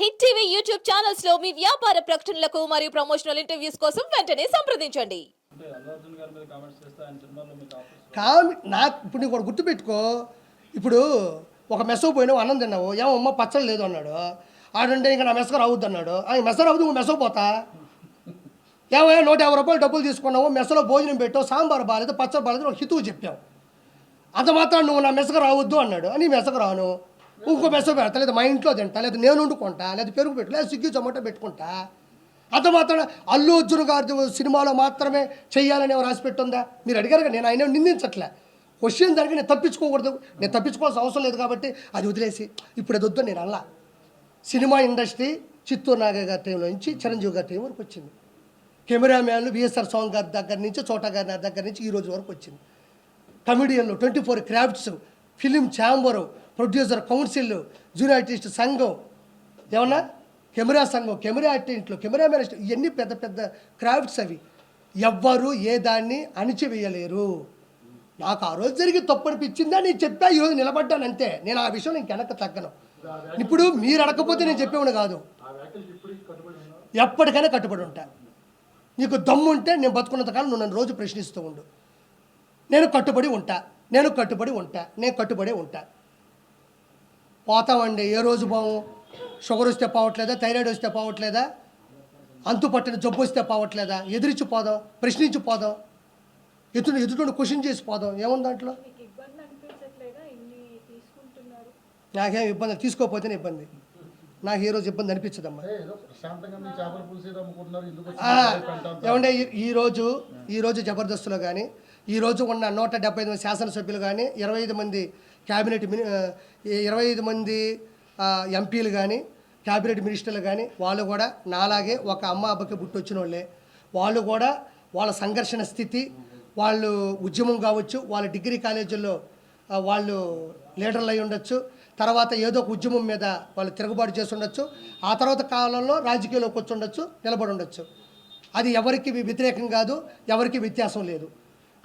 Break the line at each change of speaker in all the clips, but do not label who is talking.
Hit TV YouTube ఛానల్స్లో మీ వ్యాపార ప్రకటనలకు మరియు ప్రమోషనల్ ఇంటర్వ్యూస్ కోసం వెంటనే సంప్రదించండి.
అంటే అల్లు అర్జున్ గారి మీద కామెంట్స్ చేస్తే ఆయన సినిమాల్లో మీకు ఆఫర్స్
కామి నాకు ఇప్పుడు నీకు ఒకటి గుర్తుపెట్టుకో. ఇప్పుడు ఒక మెసవు పోయినావు అన్నం తిన్నావు. ఏమమ్మ పచ్చడి లేదు అన్నాడు. ఆడుంటే ఇంకా నా మెసక రావద్దు అన్నాడు. ఆ మెస రావద్దు నువ్వు మెసకు పోతా. ఏమయ్యా నూట యాభై రూపాయలు డబ్బులు తీసుకున్నావు మెసలో భోజనం పెట్టావు సాంబార్ బాగాలేదు పచ్చడి బాగాలేదు ఒక హితువు చెప్పావు. అంత మాత్రం నువ్వు నా మెసక రావద్దు అన్నాడు. అని మెసక రాను. ఇంకో మెస పెడతా లేదా మా ఇంట్లో తింటా లేదా నేను వండుకుంటా లేదా పెరుగు పెట్టు లేదా స్విగ్గీ జొమాటో పెట్టుకుంటా. అంత మాత్రం అల్లు అర్జున్ గారి సినిమాలో మాత్రమే చేయాలని ఎవరు రాసి పెట్టుందా మీరు అడిగారు కదా నేను ఆయన నిందించట్లే. క్వశ్చన్ దానికి నేను తప్పించుకోకూడదు. నేను తప్పించుకోవాల్సిన అవసరం లేదు కాబట్టి అది వదిలేసి ఇప్పుడు అది వద్దు నేను అల్లా. సినిమా ఇండస్ట్రీ చిత్తూరు నాగ గారి టైంలో నుంచి చిరంజీవి గారి టైం వరకు వచ్చింది. కెమెరామ్యాన్లు విఎస్ఆర్ సాంగ్ గారి దగ్గర నుంచి చోటా గారి దగ్గర నుంచి ఈ రోజు వరకు వచ్చింది. కమిడియన్లు twenty four crafts film chamber producer council junior artist సంఘం ఏమన్నా? కెమెరా సంఘం కెమెరా ఆర్టిస్టులు కెమెరామెన్ ఇవన్నీ పెద్ద పెద్ద క్రాఫ్ట్స్ అవి. ఎవ్వరు ఏ దాన్ని అణిచివేయలేరు. నాకు ఆ రోజు జరిగి తప్పు అనిపించిందా? నేను చెప్పా ఈరోజు నిలబడ్డాను అంతే. నేను ఆ విషయం నేను తగ్గను. ఇప్పుడు మీరు అడగకపోతే నేను చెప్పేవాడు కాదు. ఎప్పటికైనా కట్టుబడి ఉంటా. నీకు దమ్ము ఉంటే నేను బతుకున్నంతకాలం నువ్వు నన్ను రోజు ప్రశ్నిస్తూ ఉండు. నేను కట్టుబడి ఉంటా. నేను కట్టుబడి ఉంటా. నేను కట్టుబడి ఉంటా. పోతామండి. ఏ రోజు పోము షుగర్ వస్తే పోవట్లేదా? థైరాయిడ్ వస్తే పోవట్లేదా? అంతు పట్టిన జబ్బు వస్తే పోవట్లేదా? ఎదిరించి పోదాం ప్రశ్నించి పోదాం. ఎదురు ఎదుటి క్వశ్చన్ చేసి పోదాం. ఏముంది దాంట్లో? నాకేం ఇబ్బంది తీసుకోకపోతేనే ఇబ్బంది. నాకు ఈ రోజు ఇబ్బంది అనిపించదమ్మా? ఏమంటే ఈ- ఈరోజు ఈరోజు జబర్దస్త్లో కానీ ఈరోజు ఉన్న నూట డెబ్బై ఐదు మంది శాసనసభ్యులు కానీ ఇరవై ఐదు మంది క్యాబినెట్ మిని ఇరవై ఐదు మంది ఎంపీలు కానీ క్యాబినెట్ మినిస్టర్లు కానీ వాళ్ళు కూడా నాలాగే ఒక అమ్మ అబ్బకి పుట్టొచ్చిన వాళ్ళే వాళ్ళు కూడా వాళ్ళ సంఘర్షణ స్థితి వాళ్ళు ఉద్యమం కావచ్చు వాళ్ళ డిగ్రీ కాలేజీల్లో వాళ్ళు లీడర్లు అయి ఉండొచ్చు. తర్వాత ఏదో ఒక ఉద్యమం మీద వాళ్ళు తిరుగుబాటు చేసి ఉండొచ్చు. ఆ తర్వాత కాలంలో రాజకీయాల్లోకి వచ్చి ఉండొచ్చు నిలబడి ఉండొచ్చు. అది ఎవరికి వ్యతిరేకం కాదు ఎవరికి వ్యత్యాసం లేదు.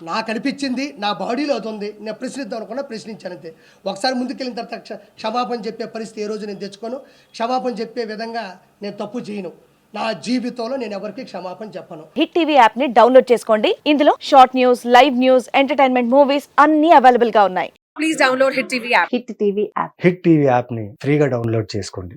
నాకు అనిపించింది నా బాడీలో అది ఉంది నేను ప్రశ్నిద్దాం అనుకున్నా ప్రశ్నించాను అంతే ఒకసారి ముందుకెళ్ళిన తర్వాత క్ష- క్షమాపణ చెప్పే పరిస్థితి ఏ రోజు నేను తెచ్చుకోను. క్షమాపణ చెప్పే విధంగా నేను తప్పు చేయను. నా జీవితంలో నేను ఎవరికి క్షమాపణ చెప్పను.
హిట్ టీవీ యాప్ని డౌన్లోడ్ చేసుకోండి. ఇందులో short news live news entertainment movies అన్ని అవైలబుల్గా ఉన్నాయి.
please download Hit TV app.
Hit TV app.
Hit TV యాప్ని ఫ్రీగా డౌన్లోడ్ చేసుకోండి.